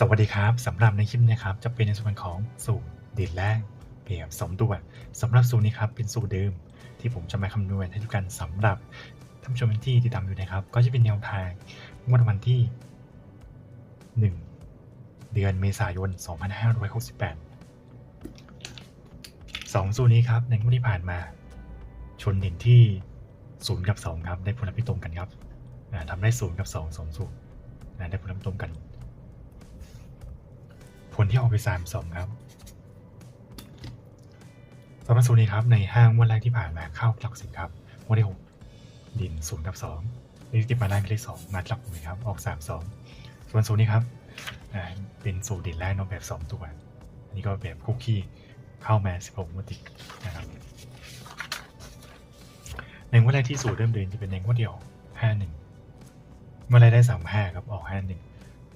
สวัสดีครับสำหรับในคลิปนี้ครับจะเป็นในส่วนของสูตรดินแรงเปรียบสมตัวสำหรับสูตรนี้ครับเป็นสูตรเดิม ที่ผมจะมาคำนวณให้ทุกท่านสำหรับท่านผู้ชมที่ติดตามอยู่นะครับ ก็จะเป็นแนวทางงวดวันที่ 1 เดือนเมษายน 2568สองสูตรนี้ครับในงวดที่ผ่านมา ชนดินที่ 0 กับ 2 ครับได้ผลลัพธ์ที่ตรงกันครับอ่าทำได้ 0 กับ 2 2 สูตรได้ผลลัพธ์ตรงกัน ผลที่ออกไปสามสองครับสำหรับสูนี้ครับในห้างวันแรกที่ผ่านมาเข้าหลักสิบครับวันที่หกดินศูนย์กับสองนี่ที่มาแรกเลขสองมาหลักหน่วยครับออกสามสองส่วนสูนี้ครับเป็นสูตรดินแรกนอกแบบสองตัวอันนี้ก็แบบคุกกี้เข้ามาสิบหกงวดติดนะครับในงวดแรกที่สูตรเริ่มเดินจะเป็นในงวดเดียวห้าหนึ่งเมื่อไรได้สามห้าครับออกห้าหนึ่ง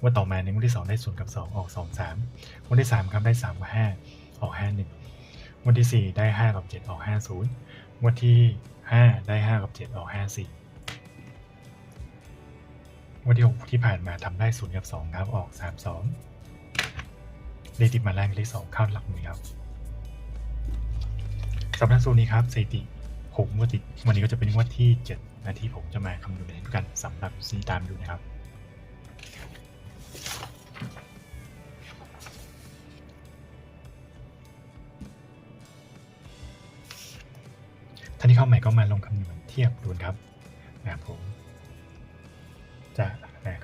วันต่อมาในวันที่ 2 ได้0กับ 2 ออก 2 3วันที่ 3 ครับได้3กับ5ออก 5 1วันที่ 4 ได้ 5 กับ 7 ออก 5 0วันที่ 5 ได้ 5 กับ 7 ออก 5 4วันที่ 6 ที่ผ่านมาทำได้0กับ 2 ครับออก 3 2เลขติดมาแรงเลข2เข้าหลักหน่วยครับสำหรับสูตรนี้ครับสถิติ6งวดติดวันนี้ก็จะเป็นงวดที่7นะที่ผมจะมาคำนวณให้ทุกกันสำหรับซีตามอยู่นะครับ ท่านที่เข้าใหม่ก็มาลงคำนวณเทียบดูนะครับนะครับผมจะ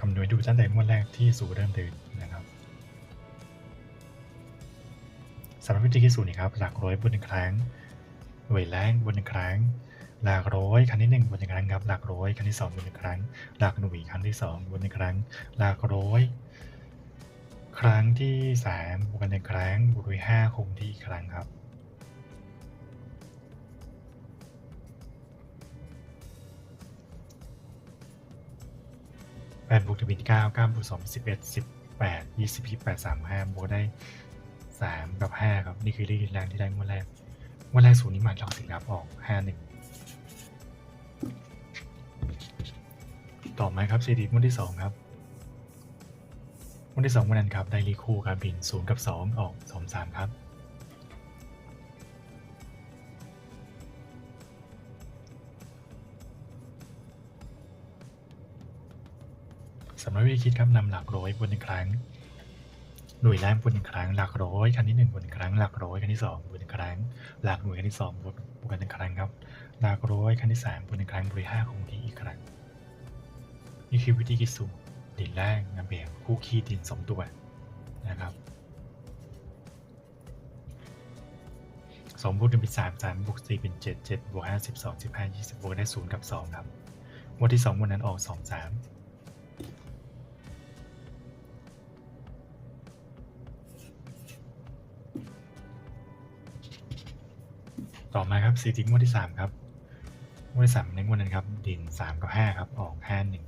คำนวณดูตั้งแต่งวดแรกที่สู่เริ่มเดินนะครับสำหรับวิธีคิดสูตรนี้ครับหลักร้อยบนหนึ่งครั้งหน่วยแรงบนหนึ่งครั้ง หลักร้อยครั้งที่หนึ่งบนหนึ่งครั้งครับหลักร้อยครั้งที่สองบนหนึ่งครั้ง หลักหน่วยครั้งที่สองบนหนึ่งครั้ง หลักร้อยครั้งที่สามบวกกันหนึ่งครั้งบวกด้วยห้าคงที่ครั้งครับ แปดบวกจะเป็นเก้าเก้าบวกสองสิบเอ็ดสิบแปดยี่สิบยี่แปดสามห้าบวกได้สามกับห้าครับ นี่คือเลขแรงที่ได้งวดแรกงวดแรกศูนย์นี้มาหลักสิบครับออกห้าหนึ่งต่อมาครับสถิติงวดที่สองครับงวดที่สองวันนั้นครับ ได้เลขคู่ครับบินศูนย์กับสองออกสองสามครับ สำหรับวิธีคิดครับนำหลักร้อยบนหนึ่งครั้ง หน่วยแรกบนหนึ่งครั้ง หลักร้อยครั้งที่หนึ่งบนหนึ่งครั้ง หลักร้อยครั้งที่สองบนหนึ่งครั้ง หลักหน่วยครั้งที่สองบนบวกกันหนึ่งครั้งครับ หลักร้อยครั้งที่สามบนหนึ่งครั้งบวกห้าคงที่อีกครั้ง นี่คือวิธีคิดสูตรดินแรกนะแบบคู่คีดินสองตัวนะครับสองบวกหนึ่งเป็นสามสามบวกสี่เป็นเจ็ดเจ็ดบวกห้าสิบสองสิบห้ายี่สิบบวกได้ศูนย์กับสองครับวันที่สองวันนั้นออกสองสาม ต่อมาครับสีทิ้งงวดที่สามครับงวดที่สามในงวดนั้นครับ ดินสามกับห้าครับ ออกห้าหนึ่ง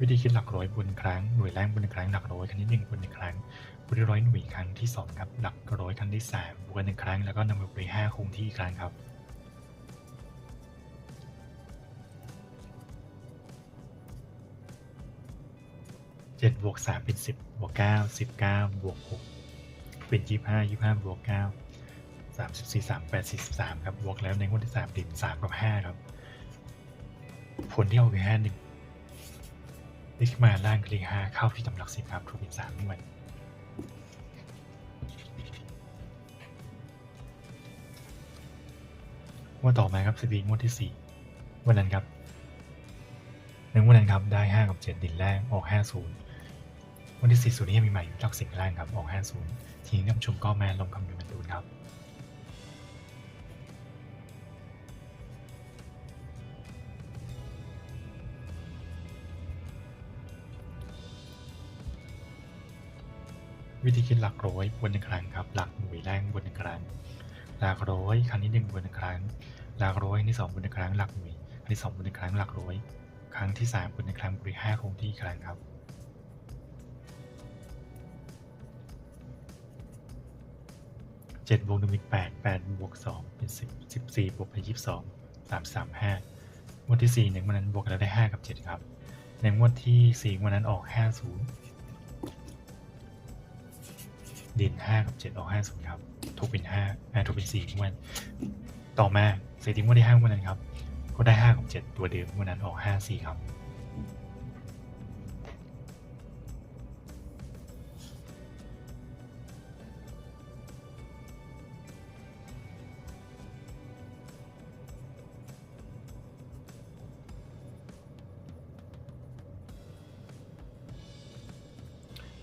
วิธีคิดหลักร้อยบนหนึ่งครั้งหน่วยแรงบนหนึ่งครั้งหลักร้อยครั้งที่หนึ่งบนหนึ่งครั้งบวกด้วยร้อยหน่วยครั้งที่สองครับหลักร้อยครั้งที่สามบวกกันหนึ่งครั้งแล้วก็นำมาบวกด้วยห้าคงที่อีกครั้งครับ เจ็ดบวกสามเป็นสิบบวกเก้าสิบเก้าบวกหกเป็นยี่ห้ายี่ห้าบวกเก้าสามสิบสี่สามแปดสี่สิบสามครับบวกแล้วในงวดที่สามดินสามกับห้าครับ ผลที่ออกคือห้าหนึ่งนี่ขึ้นมาล่างคือเลขห้าเข้าที่ตำหลักสิบครับถูกเป็นสามงวดงวดต่อมาครับสตีงวดที่สี่วันนั้นครับในงวดนั้นครับได้ห้ากับเจ็ดดินแรกออกห้าศูนย์ วันที่สี่ศูนย์นี้ยังมีใหม่อยู่หลักสิบล่างครับออกห้าศูนย์ทีนี้ท่านผู้ชมก็แมาลงคำนวณดูนะครับวิธีคิดหลักร้อยบนหนึ่งครั้งครับ หลักหน่วยแรงบนหนึ่งครั้งหลักร้อยครั้งที่หนึ่งบนหนึ่งครั้งหลักร้อยครั้งที่สองบนหนึ่งครั้งหลักหน่วยครั้งที่สองบนหนึ่งครั้งหลักร้อย ครั้งที่สามบนหนึ่งครั้งบริห้าคงที่ครั้งครับ เจ็ดบวกหนึ่งเป็นแปดแปดบวกสองเป็นสิบสิบสี่บวกไปยี่สิบสองสามสามห้างวดที่สี่หนึ่งวันนั้นบวกกันแล้วได้ห้ากับเจ็ดครับ ในงวดที่สี่วันนั้นออกห้าศูนย์ด่นห้ากับเจ็ดออกห้าศูนย์ครับถูกเป็นห้าอ่าถูกเป็นสี่งวดต่อมาสถิติงวดที่ห้างวันนั้นครับ ก็ได้ห้ากับเจ็ดตัวเดิมวันนั้นออกห้าสี่ครับ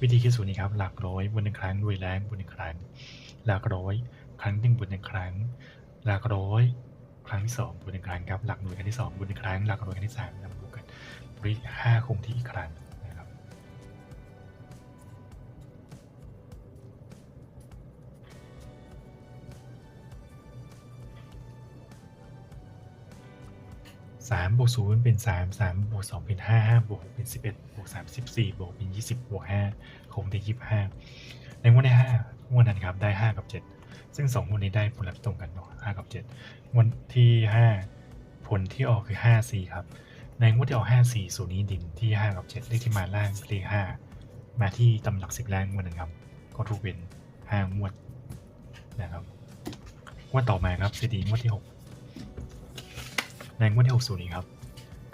วิธีคิดสูตรนี้ครับ หลักร้อยบนหนึ่งครั้งด้วยแรงบนหนึ่งครั้ง หลักร้อย ครั้งหนึ่งบนหนึ่งครั้ง หลักร้อย ครั้งที่สองบนหนึ่งครั้งครับ หลักหน่วยครั้งที่สองบนหนึ่งครั้ง หลักร้อยครั้งที่สามนำบวกกันบริห้าคงที่อีกครั้ง สามบวกศูนย์เป็นสามสามบวกสองเป็นห้าห้าบวกหกเป็นสิบเอ็ดบวกสามสิบสี่บวกเป็นยี่สิบบวกห้าคงได้ยี่สิบห้าในงวดที่ห้างวดนั้นครับได้ห้ากับเจ็ดซึ่งสองงวดนี้ได้ผลลัพธ์ตรงกันเนาะห้ากับเจ็ดงวดที่ห้าผลที่ออกคือห้าสี่ครับ ในงวดที่ออกห้าสี่สูตรนี้ดินที่ห้ากับเจ็ดเลขที่มาล่างเลขห้ามาที่ตำหลักสิบล่างงวดหนึงครับ ก็ถูกเป็นห้างวดนะครับงวดต่อมาครับสถิติงวดที่หก ในงวดที่ 6 0 นี้ครับ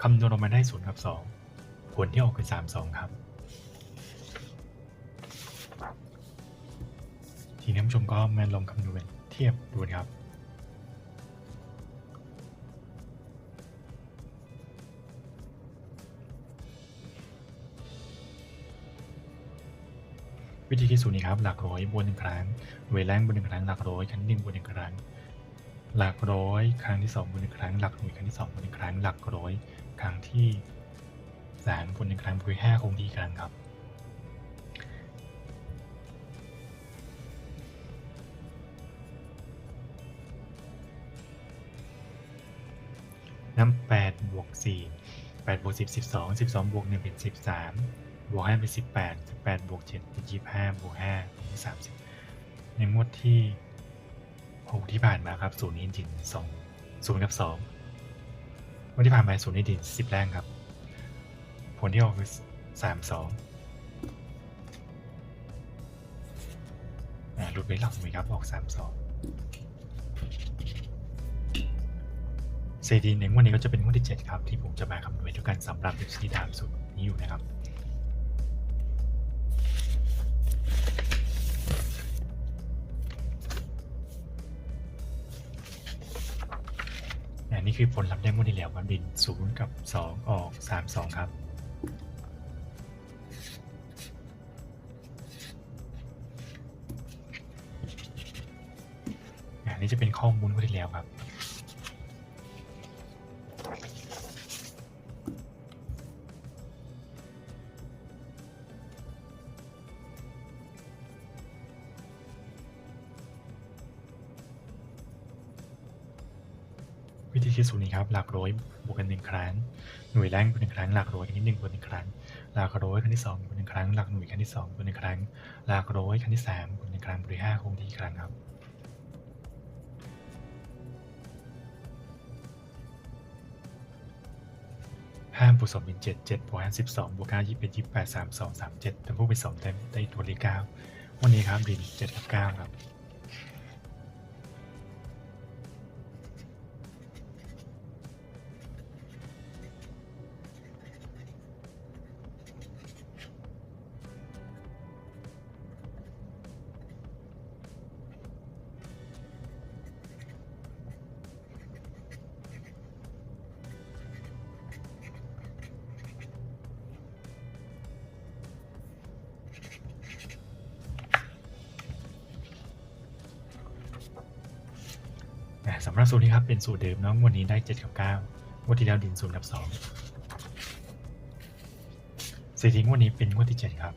คำนวณออกมาได้0กับ 2 ผลที่ออกคือ 3 2 ครับ ทีนี้ท่านผู้ชมก็มาลองคำนวณเทียบดูนะครับวิธีคิดสูตรนี้ครับ หลักร้อยบนหนึ่งครั้ง เวลแรงบนหนึ่งครั้ง หลักร้อยครั้งหนึ่งบนหนึ่งครั้ง หลักร้อยครั้งที่สองบนหนึ่งครั้ง หลักหน่วยครั้งที่สองบนหนึ่งครั้ง หลักร้อยครั้งที่สามบนหนึ่งครั้งบวกห้าคงที่ครั้งครับ น้ำแปดบวกสี่แปดบวกสิบสิบสองสิบสองบวกหนึ่งเป็นสิบสามบวกห้าเป็นสิบแปดสิบแปดบวกเจ็ดเป็นยี่สิบห้าบวกห้าเป็นสามสิบในงวดที่ หกที่ผ่านมาครับศูนย์นี้ดินสองศูนย์กับสองวันที่ผ่านมาศูนย์นี้ดินสิบแรงครับ ผลที่ออกคือสามสองอ่าหลุดไปหลักหน่วยครับออกสามสองเซดีในงวันนี้ก็จะเป็นงวดที่เจ็ดครับที่ผมจะมาคำนวณด้วยกันสำหรับที่ตามสุดนี้อยู่นะครับ นนี้คือผลลัพธ์ได้งวดที่แล้วมันบดินศูนย์กับสองออกสามสองครับ อันนี้จะเป็นข้อมูลงวดที่แล้วครับ ครับ หลักร้อยบวกกันหนึ่งครั้ง หน่วยแรงบวกหนึ่งครั้ง หลักร้อยครั้งที่หนึ่งบวกหนึ่งครั้ง หลักร้อยครั้งที่สองบวกหนึ่งครั้ง หลักหน่วยครั้งที่สองบวกหนึ่งครั้ง หลักร้อยครั้งที่สามบวกหนึ่งครั้งบวกห้าคงที่ครั้งครับห้าบวกสองเป็นเจ็ดเจ็ดบวกห้าสิบสองบวกเก้ายี่สิบเอ็ดยี่สิบแปดสามสองสามเจ็ดทั้งพวกเป็นสองเต็มได้ตัวเลขเก้าวันนี้ครับดินเจ็ดกับเก้าครับ สำหรับสูตรนี้ครับเป็นสูตรเดิมเนาะงวันนี้ได้7กับ9งวันที่แล้วดิน0กับ2สถิติงวดนี้เป็นงวดที่7ครับ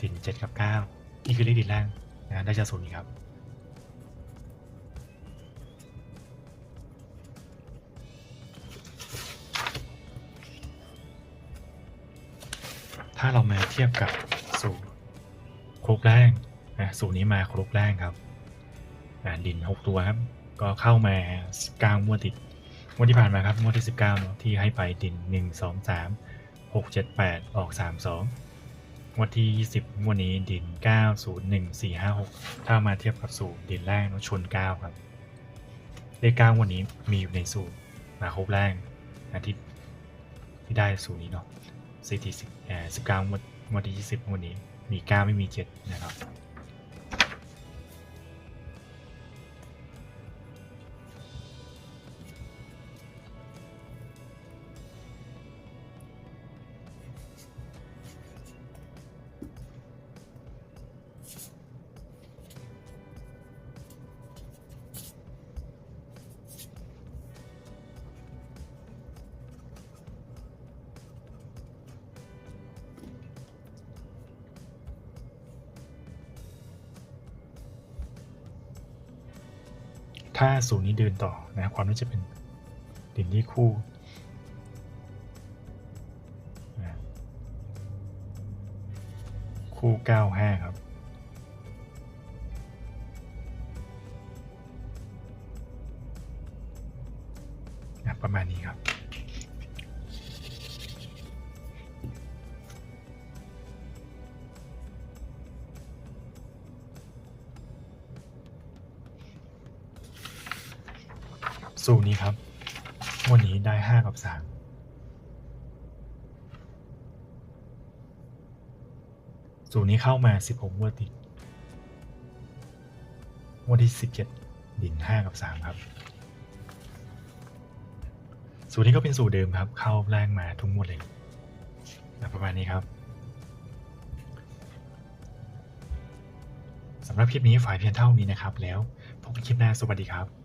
ดิน7กับ9นี่คือเลขดินล่างนะได้จากสูตรนี้ครับถ้าเรามาเทียบกับสูตรครกแรงนะสูตรนี้มาครกแรงครับดินหกตัวครับ ก็เข้ามาเก้างวดติดงวดที่ผ่านมาครับงวดที่สิบเก้าที่ให้ไปดินหนึ่งสองสามหกเจ็ดแปดออกสามสองงวดที่ยี่สิบงวดนี้ดินเก้าศูนย์หนึ่งสี่ห้าหกถ้ามาเทียบกับสูตรดินแรกเนาะชนเก้าครับ เลขเก้าวันนี้มีอยู่ในสูตรมาครบแรกอาทิตย์ที่ได้สูตรนี้เนาะสิบที่สิบเอ่อสิบเก้างวดงวดที่ยี่สิบงวดนี้มีเก้าไม่มีเจ็ดนะครับ ถ้าสูนย์นี้เดินต่อนะความน่าจะเป็นดินที่คู่คู่เก้าห้าครับ ประมาณนี้ครับ สูตรนี้ครับ วันนี้ได้ห้ากับสามสูตรนี้เข้ามาสิบหกงวดติดงวดที่สิบเจ็ดดินห้ากับสามครับ สูตรนี้ก็เป็นสูตรเดิมครับ เข้าแรกมาทุกงวดเลยประมาณนี้ครับสำหรับคลิปนี้ฝ่ายเพียงเท่านี้นะครับ แล้วพบกันคลิปหน้าสวัสดีครับ